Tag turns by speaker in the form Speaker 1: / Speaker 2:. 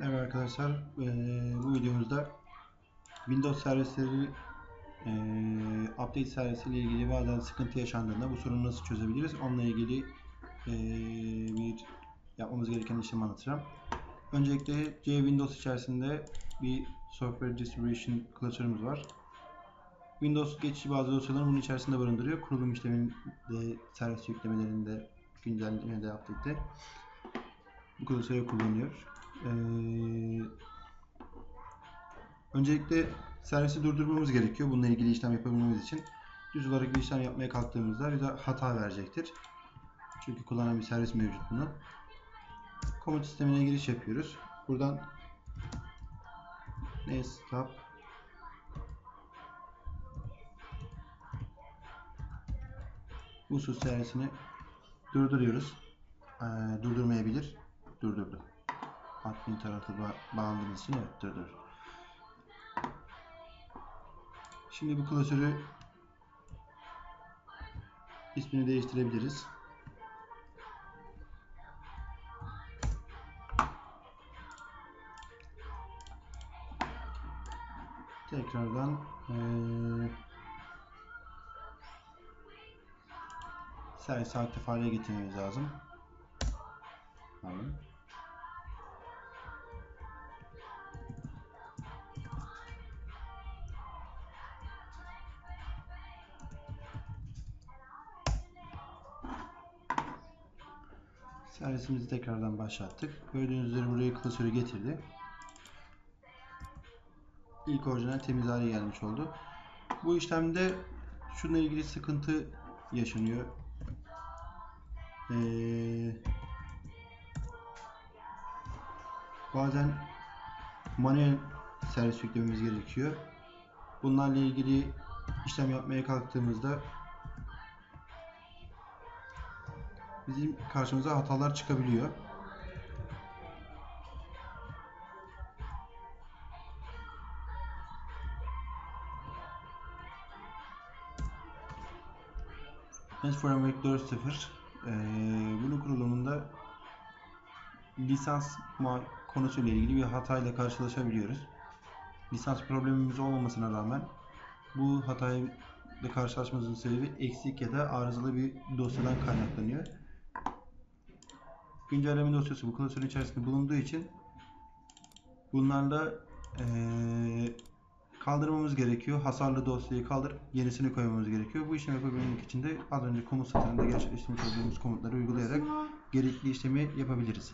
Speaker 1: Merhaba arkadaşlar. Ee, bu videomuzda Windows servisleri e, update servisiyle ilgili bazen sıkıntı yaşandığında bu sorunu nasıl çözebiliriz? Onunla ilgili e, bir yapmamız gereken işlemi anlatacağım. Öncelikle C Windows içerisinde bir Software Distribution klasörümüz var. Windows geçici bazı dosyaları bunun içerisinde barındırıyor. Kurulum işleminde, servis yüklemelerinde, güncellemede, update'de bu klasörü kullanıyor. Ee, öncelikle servisi durdurmamız gerekiyor. Bununla ilgili işlem yapabilmemiz için. Düz olarak bir işlem yapmaya kalktığımızda bize hata verecektir. Çünkü kullanan bir servis mevcut bunu. Komut sistemine giriş yapıyoruz. Buradan stop usul servisini durduruyoruz. Ee, durdurmayabilir. Durdurdu. Admin tarafı ba evet durdur. Şimdi bu klasörü ismini değiştirebiliriz. Tekrardan ee, servisi aktif hale getirmemiz lazım. Tamam. Servisimizi tekrardan başlattık. Gördüğünüz üzere buraya klasörü getirdi. İlk orijinal temiz hale gelmiş oldu. Bu işlemde şununla ilgili sıkıntı yaşanıyor. Ee, bazen manuel servis yüklememiz gerekiyor. Bunlarla ilgili işlem yapmaya kalktığımızda bizim karşımıza hatalar çıkabiliyor. Net Framework 4.0 ee, bunun kurulumunda lisans konusuyla ilgili bir hatayla karşılaşabiliyoruz. Lisans problemimiz olmamasına rağmen bu hatayla karşılaşmamızın sebebi eksik ya da arızalı bir dosyadan kaynaklanıyor. Güncelleme dosyası bu klasörün içerisinde bulunduğu için bunlarla ee, kaldırmamız gerekiyor. Hasarlı dosyayı kaldırıp yenisini koymamız gerekiyor. Bu işlemi yapabilmek için de az önce komut satırında gerçekleştirmiş olduğumuz komutları uygulayarak gerekli işlemi yapabiliriz.